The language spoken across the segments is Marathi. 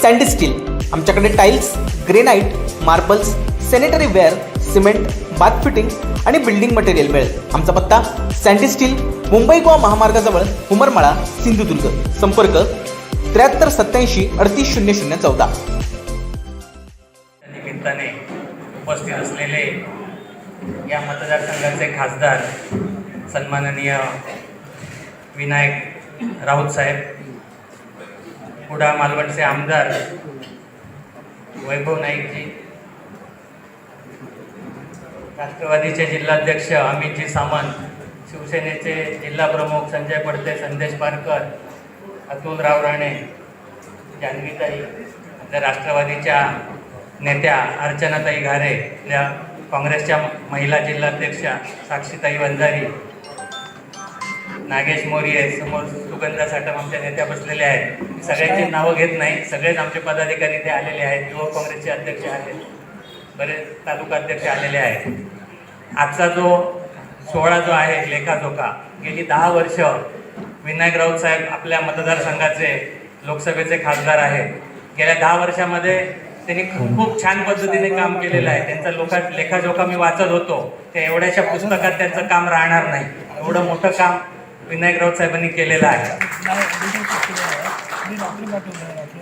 सँडी स्टील आमच्याकडे tiles granite marbles sanitary ware cement bath fitting आणि बिल्डिंग मटेरियल मिळेल. आमचा पत्ता सँडी स्टील मुंबई गोवा महामार्गाजवळ उमरमाळा सिंधुदुर्ग. संपर्क त्र्याहत्तर सत्याऐंशी अडतीस शून्य शून्य चौदा. निमित्ताने उपस्थित असलेले या मतदारसंघाचे खासदार सन्माननीय विनायक राऊत साहेब कुडा मालवणचे आमदार वैभव नाईकजी. राष्ट्रवादीचे जिल्हाध्यक्ष अमितजी सामंत शिवसेनेचे जिल्हा प्रमुख संजय पडते संदेश पारकर अतुलराव राणे जान्हवीताई आपल्या राष्ट्रवादीच्या नेत्या अर्चनाताई घारे आपल्या काँग्रेसच्या महिला जिल्हाध्यक्षा साक्षीताई वंजारी नागेश मोरिये समोर सुगंधा साठम आमच्या नेत्या बसलेल्या आहेत. सगळ्यांची नावं घेत नाही. सगळेच आमचे पदाधिकारी इथे आलेले आहेत. युवक काँग्रेसचे अध्यक्ष आहेत. बरेच तालुका अध्यक्ष आलेले आहेत. आजचा जो सोहळा जो आहे लेखाजोखा गेली दहा वर्ष विनायक राऊत साहेब आपल्या मतदारसंघाचे लोकसभेचे खासदार आहेत. गेल्या दहा वर्षामध्ये त्यांनी खूप खूप छान पद्धतीने काम केलेलं आहे. त्यांचा लोका लेखाजोखा मी वाचत होतो. त्या एवढ्याशा पुस्तकात त्यांचं काम राहणार नाही. एवढं मोठं काम विनायक राऊत साहेबांनी केलेलं आहे.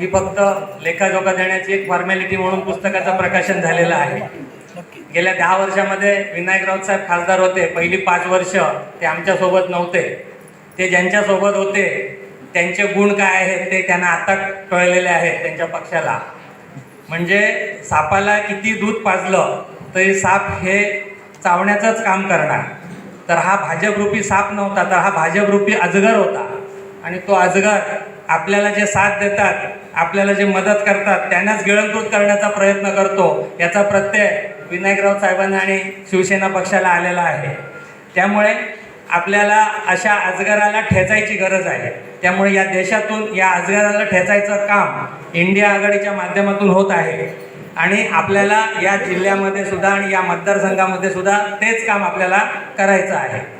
ही फक्त लेखाजोखा देण्याची एक फॉर्मॅलिटी म्हणून पुस्तकाचं प्रकाशन झालेलं आहे. गेल्या दहा वर्षामध्ये विनायक राऊत साहेब खासदार होते. पहिली पाच वर्ष ते आमच्यासोबत नव्हते. ते ज्यांच्यासोबत होते त्यांचे गुण काय आहेत ते त्यांना आता कळलेले आहेत त्यांच्या पक्षाला. म्हणजे सापाला किती दूध पाजलं तरी साप हे चावण्याचंच काम करणार. तर हा भाजपरूपी साप नव्हता तर हा भाजपरूपी अजगर होता. आणि तो अजगर आपल्याला जे साथ देतात आपल्याला जे मदत करतात त्यांनाच गिळंकृत करण्याचा प्रयत्न करतो याचा प्रत्यय विनायकराव साहेबांना आणि शिवसेना पक्षाला आलेला आहे. त्यामुळे आपल्याला अशा अजगराला ठेचायची गरज आहे. त्यामुळे या देशातून या अजगराला ठेचायचं काम इंडिया आघाडीच्या माध्यमातून होत आहे. आणि आपल्याला या जिल्ह्यामध्ये सुद्धा आणि या मतदारसंघामध्ये सुद्धा तेच काम आपल्याला करायचं आहे.